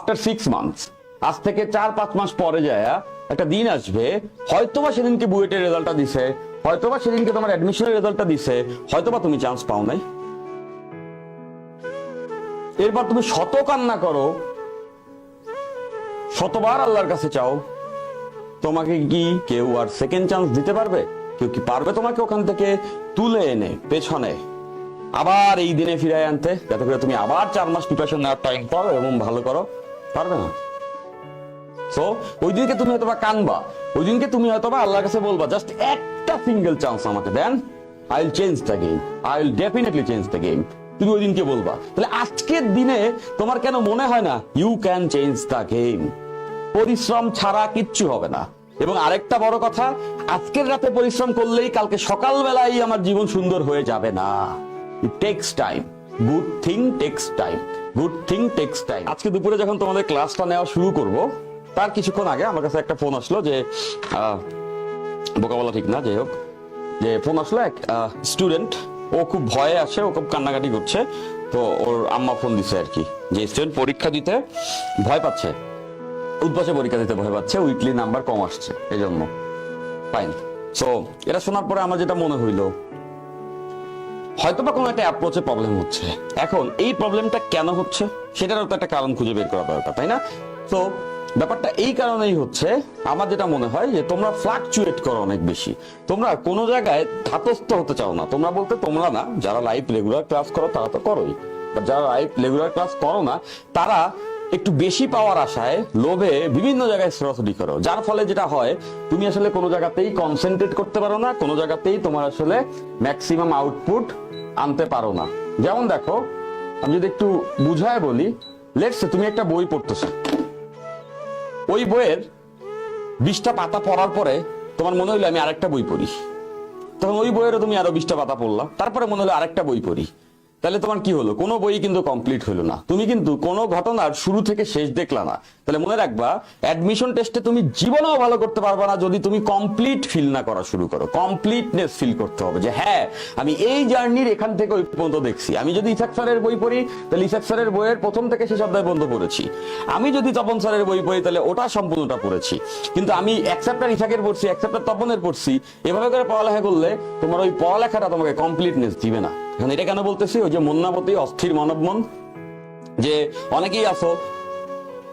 After six months আজ থেকে চার, পাঁচ মাস পরে যায় একটা দিন আসবে, হয়তোবা সেদিনকে বুয়েটের রেজাল্টটা দিছে, হয়তোবা সেদিনকে তোমার অ্যাডমিশনের রেজাল্টটা দিছে, হয়তোবা তুমি চান্স পাও নাই। এরপর তুমি শত কান্না করো, শতবার আল্লাহর কাছে চাও, তোমাকে কি কেউ আর সেকেন্ড চান্স দিতে পারবে? কেউ কি পারবে তোমাকে ওখান থেকে তুলে এনে, পেছনে? আবার এই দিনে ফিরায় আনতে, যাতে করে তুমি আবার চার মাস প্রিপারেশন নেওয়ার টাইম পাও এবং ভালো করো। পারবে না। সো ওই দিনকে তুমি হয়তো বা কানবা ওই দিনকে তুমি হয়তো বা আল্লাহর কাছে বলবা জাস্ট একটা সিঙ্গেল চান্স আমাকে দেন I will change the game I will definitely change the game তুমি ওই দিনকে বলবা। তাহলে আজকের দিনে তোমার কেন মনে হয় না you can change the game পরিশ্রম ছাড়া কিচ্ছু হবে না। এবং আরেকটা বড় কথা, আজকের রাতে পরিশ্রম করলেই কালকে সকালবেলায় আমার জীবন সুন্দর হয়ে যাবে না। It takes time good thing takes time good thing takes time আজকে দুপুরে যখন তোমাদের ক্লাসটা নেওয়া শুরু করব, তার কিছুক্ষণ আগে আমার কাছে একটা ফোন আসলো যে বোকা বলা ঠিক না, যাই হোক। যে ফোন আসলো এক স্টুডেন্ট ও খুব ভয়ে আছে, ও খুব কান্নাকাটি করছে, তো ওর আম্মা ফোন দিছে আর কি। যে স্টুডেন্ট পরীক্ষা দিতে ভয় পাচ্ছে, উদ্বাসে পরীক্ষা দিতে ভয় পাচ্ছে উইকলি নাম্বার কম আসছে এই জন্য ফাইন সো এটা শোনার পরে আমার যেটা মনে হইল হয়তো বা কোনো একটা অ্যাপ্রোচে প্রবলেম হচ্ছে। এখন, এই প্রবলেমটা কেন হচ্ছে? সেটারও তো একটা কারণ খুঁজে বের করা দরকার তাই না? তো, ব্যাপারটা এই কারণেই হচ্ছে, আমার যেটা মনে হয় যে তোমরা ফ্লাকচুয়েট করো অনেক বেশি। তোমরা কোনো জায়গায় ধাতস্থ হতে চাও না। তোমরা বলতে তোমরা না, যারা লাইভ রেগুলার ক্লাস করো, তারা তো করোই। যারা লাইভ রেগুলার ক্লাস করো না, তারা একটু বেশি পাওয়ার আশায়, লোভে বিভিন্ন জায়গায় সরাসরি করো। যার ফলে যেটা হয়, তুমি আসলে কোনো জায়গাতেই কনসেন্ট্রেট করতে পারো না, কোনো জায়গাতেই তোমার আসলে ম্যাক্সিমাম আউটপুট আনতে পারো না। যেমন দেখো, আমি যদি একটু বুঝায় বলি লেটস তুমি একটা বই পড়তেছো। ওই বইয়ের বিশটা পাতা পড়ার পরে তোমার মনে হইল আমি আরেকটা বই পড়ি। তখন ওই বইয়েরও তুমি আরও বিশটা পাতা পড়লা, তারপরে মনে হলো আরেকটা বই পড়ি। তাহলে তোমার কি হলো? কোনো বই কিন্তু কমপ্লিট হলো না। তুমি কিন্তু কোনো ঘটনার শুরু থেকে শেষ দেখলা না। তাহলে মনে রাখবা অ্যাডমিশন টেস্টে তুমি জীবনেও ভালো করতে পারবা না যদি তুমি কমপ্লিট ফিল না করা শুরু করো। কমপ্লিটনেস ফিল করতে হবে যে হ্যাঁ আমি এই জার্নির এখান থেকে ওই পর্যন্ত দেখছি। আমি যদি ইসাক স্যারের বই পড়ি, তাহলে ইসাক স্যারের বইয়ের প্রথম থেকে শেষ অধ্যায় পর্যন্ত পড়েছি। আমি যদি তপন স্যারের বই পড়ি, তাহলে ওটা সম্পূর্ণটা পড়েছি। কিন্তু আমি এক চ্যাপ্টার ইসাকের পড়ছি, এক চ্যাপ্টার তপনের পড়ছি। এভাবে করে পড়ালেখা করলে তোমার ওই পড়ালেখাটা তোমাকে কমপ্লিটনেস দিবে না। এখন এটা কেন বলতেছি? ওই যে মন্নাবতী অস্থির মানব মন। যে অনেকেই আছো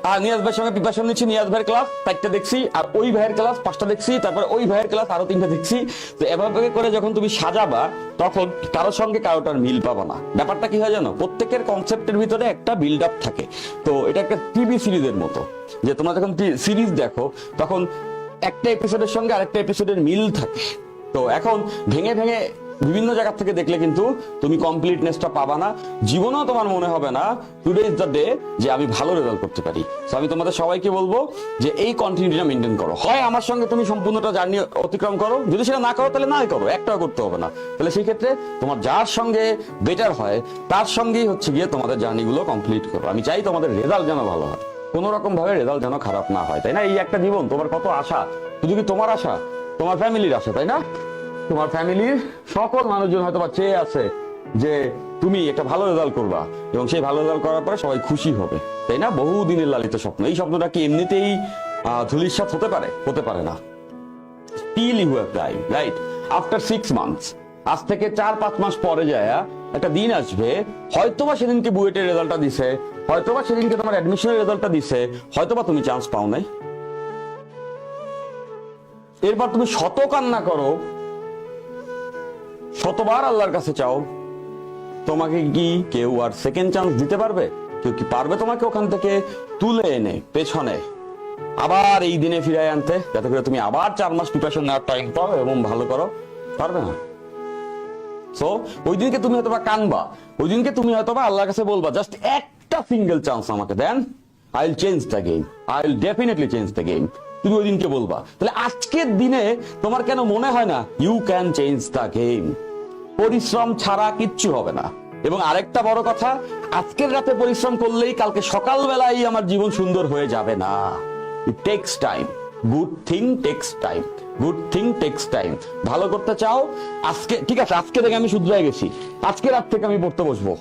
আর নিয়াজ ভাইয়ের সঙ্গে প্রিপারেশন নিচ্ছি, নিয়াজ ভাইয়ের ক্লাস চারটা দেখছি, আর ওই ভাইয়ের ক্লাস পাঁচটা দেখছি, তারপর ওই ভাইয়ের ক্লাস আরও তিনটা দেখছি। তো এভাবে করে যখন তুমি সাজাবা, তখন কারোর সঙ্গে কারোটার মিল পাবা না। ব্যাপারটা কি হয় জানো? প্রত্যেকের কনসেপ্টের ভিতরে একটা বিল্ড আপ থাকে। তো এটা একটা টিভি সিরিজের মতো। যে তোমরা যখন সিরিজ দেখো, তখন একটা এপিসোডের সঙ্গে আরেকটা এপিসোডের মিল থাকে। তো এখন ভেঙে ভেঙে বিভিন্ন জায়গা থেকে দেখলে কিন্তু তুমি কমপ্লিটনেসটা পাবা না। জীবনেও তোমার মনে হবে না টুডে ইজ দ্য ডে যে আমি ভালো রেজাল্ট করতে পারি। তো আমি তোমাদের সবাইকে বলব যে এই কন্টিনিউটিটা মেনটেন করো। হয় আমার সঙ্গে তুমি সম্পূর্ণটা জার্নি অতিক্রম করো, যদি সেটা না করো তাহলে নাই করো, একটাও করতে হবে না। তাহলে সেই ক্ষেত্রে তোমার যার সঙ্গে বেটার হয়, তার সঙ্গেই হচ্ছে গিয়ে তোমাদের জার্নিগুলো কমপ্লিট করো। আমি চাই তোমাদের রেজাল্ট যেন ভালো হয়। কোনো রকম ভাবে রেজাল্ট যেন খারাপ না হয়, তাই না? এই একটা জীবন, তোমার কত আশা? শুধু কি তোমার আশা? তোমার ফ্যামিলির আশা, তাই না? তোমার ফ্যামিলির সকল মানুষজন হয়তো বা চেয়ে আছে যে তুমি একটা ভালো রেজাল্ট করবা এবং সেই ভালো রেজাল্ট করার পরে সবাই খুশি হবে, তাই না? বহু দিনের লালিত স্বপ্ন। এই স্বপ্নটা কি এমনিতেই ধুলিস্বাদ হতে পারে? হতে পারে না। Still you have time right after six months আজ থেকে চার পাঁচ মাস পরে যায় একটা দিন আসবে, হয়তোবা সেদিনকে বুয়েটের রেজাল্টটা দিছে, হয়তোবা সেদিনকে তোমার অ্যাডমিশনের রেজাল্টটা দিছে, হয়তোবা তুমি চান্স পাও নাই। এরপর তুমি শত কান্না করো শতবার আল্লাহর কাছে চাও? তোমাকে কি কেউ আর সেকেন্ড চান্স দিতে পারবে? কেউ কি পারবে তোমাকে ওখান থেকে তুলে এনে, পেছনে? আবার এই দিনে ফিরায় আনতে, যাতে করে তুমি আবার চার মাস প্রিপারেশন নেওয়ার টাইম পাও এবং ভালো করো, পারবে না? সো ওই দিনকে তুমি হয়তো বা কানবা, ওই দিনকে তুমি হয়তো বা আল্লাহর কাছে বলবা জাস্ট একটা সিঙ্গেল চান্স আমাকে দেন I will change the game I will definitely change the game তুমি ওই দিনকে বলবা। তাহলে আজকের দিনে তোমার কেন মনে হয় না you can change the game পরিশ্রম ছাড়া কিচ্ছু হবে না। এবং আরেকটা বড় কথা, আজকের রাতে পরিশ্রম করলেই কালকে সকালবেলায় আমার জীবন সুন্দর হয়ে যাবে না। It takes time good thing takes time good thing takes time ভালো করতে চাও, আজকে, ঠিক আছে, আজকে থেকে আমি শুধরাই গেছি। আজকে রাত থেকে আমি পড়তে বসবো।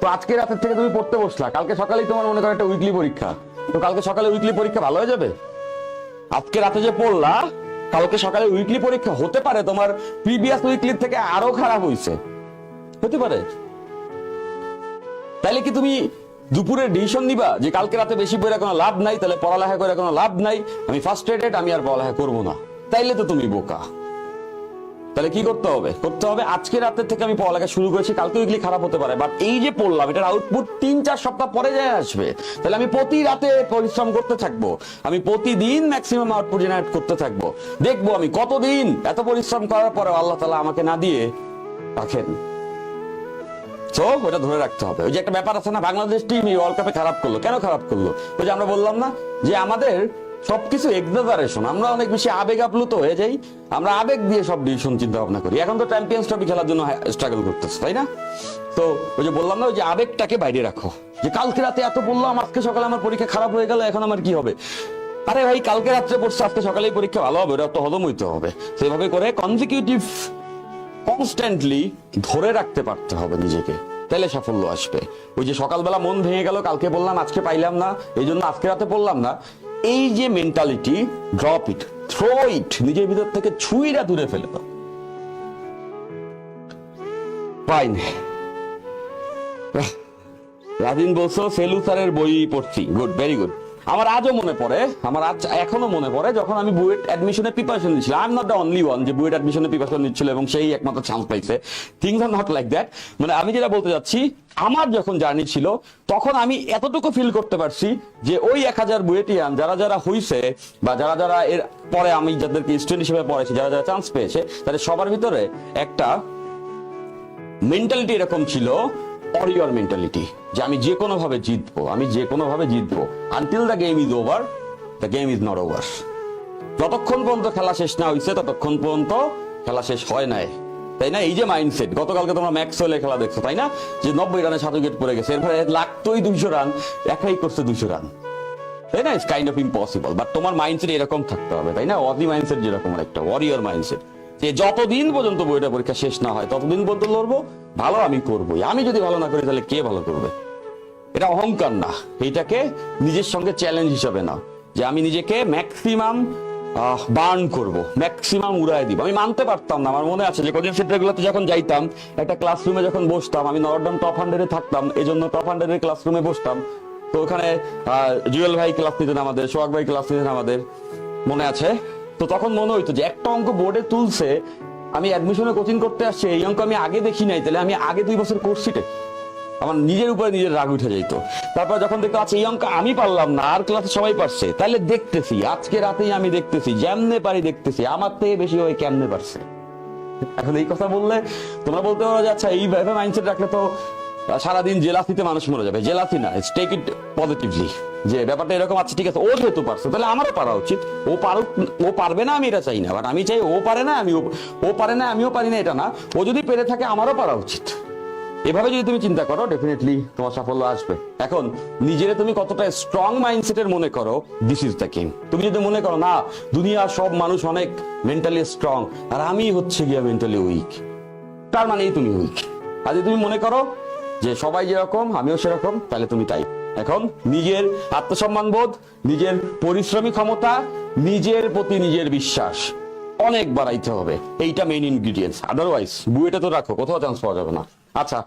তো আজকে রাতের থেকে তুমি পড়তে বসলা। কালকে সকালেই তোমার মনে করো একটা উইকলি পরীক্ষা। তো কালকে সকালে উইকলি পরীক্ষা ভালো হয়ে যাবে? আজকে রাতে যে পড়লা কালকে সকালে উইকলি পরীক্ষা হতে পারে, তোমার প্রিভিয়াস উইকলির থেকে আরও খারাপ হয়েছে হতে পারে। তাইলে কি তুমি দুপুরে ডিসিশন নিবা যে কালকে রাতে বেশি পড়ে কোনো লাভ নাই, তাহলে পড়ালেখা করে কোনো লাভ নাই, আমি ফার্স্ট্রেটেড আমি আর পড়ালেখা করব না। তাইলে তো তুমি বোকা। তাহলে কি করতে হবে? করতে হবে আজকে রাতের থেকে আমি পড়ালেখা শুরু করেছি কালকে উইকলি খারাপ হতে পারে। বাট এই যে পড়লাম, এটার আউটপুট তিন, চার সপ্তাহ পরে যায় আসবে। তাহলে আমি প্রতি রাতে পরিশ্রম করতে থাকব। আমি প্রতিদিন ম্যাক্সিমাম আউটপুট জেনারেট করতে থাকব। দেখব আমি কতদিন এত পরিশ্রম করার পরে আল্লাহ তালা আমাকে না দিয়ে রাখেন। তো ওটা ধরে রাখতে হবে। ওই যে একটা ব্যাপার আছে না, বাংলাদেশ টিম এই ওয়ার্ল্ড কাপে খারাপ করল। কেন খারাপ করল? ওই যে আমরা বললাম না যে আমাদের সবকিছু এক্সাজারেশন আমরা অনেক বেশি আবেগ আপ্লুত হয়ে যাই। আমরা আবেগ দিয়ে সব ডিসিশন চিন্তা ভাবনা করি। এখন তো চ্যাম্পিয়ন্স ট্রফি খেলার জন্য স্ট্রাগল করতেছে, তাই না? তো ওই যে বললাম না, ওই যে আবেগটাকে বাইরে রাখো। যে কালকে রাতে এত বললাম, আজকে সকালে আমার পরীক্ষা খারাপ হয়ে গেল, এখন আমার কি হবে? আরে ভাই, কালকে রাত্রে পড়ছে, আজকে সকালেই পরীক্ষা ভালো হবে, ওটা তো হজম হইতে হবে সেভাবে করে কনজিকিউটিভ কনস্ট্যান্টলি ধরে রাখতে পারতে হবে নিজেকে। তাহলে সাফল্য আসবে। ওই যে সকালবেলা মন ভেঙে গেল, কালকে বললাম, আজকে পাইলাম না, এই জন্য আজকে রাতে পড়লাম না। এই যে mentality drop it throw it নিজের ভিতর থেকে ছুঁইরা দূরে ফেলে দাও। ফাইন রাদিন বলছো, সেলু স্যারের বই পড়ছি। গুড ভেরি গুড আমার আজও মনে পড়ে, আমার আজ এখনও মনে পড়ে যখন আমি বুয়েট অ্যাডমিশনের প্রিপারেশন নিচ্ছিলাম। I am not the only one যে বুয়েট অ্যাডমিশনের প্রিপারেশন নিচ্ছিল এবং সেই একমাত্র চান্স পাইছে। Things are not like that মানে আমি যেটা বলতে যাচ্ছি, আমার যখন জার্নি ছিল, তখন আমি এতটুকু ফিল করতে পারছি যে ওই এক হাজার বুয়েটিয়ান যারা যারা হইছে বা যারা যারা এর পরে আমি যাদেরকে স্টুডেন্ট হিসেবে পড়েছি যারা যারা চান্স পেয়েছে, তাদের সবার ভিতরে একটা মেন্টালিটি এরকম ছিল অরিয়র মেন্টালিটি যে আমি যে কোনো ভাবে জিতবো, আমি যে কোনো ভাবে জিতবো। Until the game is over the game is not over যতক্ষণ পর্যন্ত খেলা শেষ না হয়েছে ততক্ষণ পর্যন্ত খেলা শেষ হয় নাই। তাই না? এই যে মাইন্ডসেট গতকালকে তোমরা ম্যাক্স হলে খেলা দেখছ, তাই না? যে নব্বই রানে সাত উইকেট পড়ে গেছে, এরপরে লাগতোই দুইশো রান, একাই করছে দুইশো রান। তাই না? It's kind of impossible but তোমার মাইন্ডসেট এরকম থাকতে হবে, তাই না? অদি মাইন্ডসেট যেরকম একটা ওয়ারিয়র মাইন্ডসেট যে যতদিন পর্যন্ত বইটা পরীক্ষা শেষ না হয়, ততদিন পর্যন্ত লড়বো, ভালো আমি করবোই। আমি যদি ভালো না করি, তাহলে কে ভালো করবে? এটা অহংকার না। এটাকে নিজের সঙ্গে চ্যালেঞ্জ হিসাবে না যে আমি নিজেকে ম্যাক্সিমাম বার্ন করব ম্যাক্সিমাম উড়াই দিব। আমি মানতে পারতাম না, আমার মনে আছে যে কোচিং সেন্টারগুলোতে যখন যাইতাম, একটা ক্লাসরুমে যখন বসতাম, আমি নরডাম টপ হান্ড্রেডে থাকতাম এই জন্য টপ হান্ড্রেডের ক্লাসরুমে বসতাম। তো ওখানে জুয়েল ভাই ক্লাস নিতেন আমাদের, সোহাগ ভাই ক্লাস নিতেন আমাদের। মনে আছে? তো তখন মনে হইতো যে একটা অঙ্ক বোর্ডে তুলছে, আমি অ্যাডমিশনে কোচিং করতে আসছি, এই অঙ্ক আমি আগে দেখি নাই, তাহলে আমি আগে দুই বছর কোর্সিটে আমার নিজের উপরে নিজের রাগ উঠে যেত তারপর যখন দেখতো আচ্ছা এই অঙ্ক আমি পারলাম না, আর ক্লাসে সবাই পারছে, তাহলে দেখতেছি, আজকে রাতেই আমি দেখতেছি, যেমনে পারি দেখতেছি, আমার থেকে বেশি ওই কেমনে পারছে? এখন এই কথা বললে তোমরা বলতে পারো যে আচ্ছা এইভাবে মাইন্ডসেট রাখলে তো সারাদিন জেলাসিতে মানুষ মরে যাবে, জেলাসি না টেক ইট পজিটিভলি যে ব্যাপারটা এরকম আছে, ঠিক আছে, ও যেহেতু পারছে, তাহলে আমারও পারা উচিত। ও পারুক, ও পারবে না, আমি এটা চাই না বাট আমি চাই ও পারে না, আমি ও পারে না, আমিও পারি না, এটা না। ও যদি পেরে থাকে, আমারও পারা উচিত। এভাবে যদি তুমি চিন্তা করো ডেফিনেটলি তোমার সাফল্য আসবে। এখন, নিজেরে তুমি কতটা স্ট্রং মাইন্ডসেটের মনে করো দিস ইজ দ্য কিং তুমি যদি মনে করো, না, দুনিয়ার সব মানুষ অনেক মেন্টালি স্ট্রং আর আমি হচ্ছে গিয়া মেন্টালি উইক তার মানেই তুমি উইক আর যদি তুমি মনে করো যে সবাই যেরকম, আমিও সেরকম, তাহলে তুমি তাই। এখন নিজের আত্মসম্মান বোধ, নিজের পরিশ্রমী ক্ষমতা, নিজের প্রতি নিজের বিশ্বাস, অনেক বাড়াইতে হবে। এইটা মেইন ইনগ্রিডিয়েন্টস আদারওয়াইজ বুয়েটা তো রাখো, কোথাও চান্স পাওয়া যাবে না। আচ্ছা।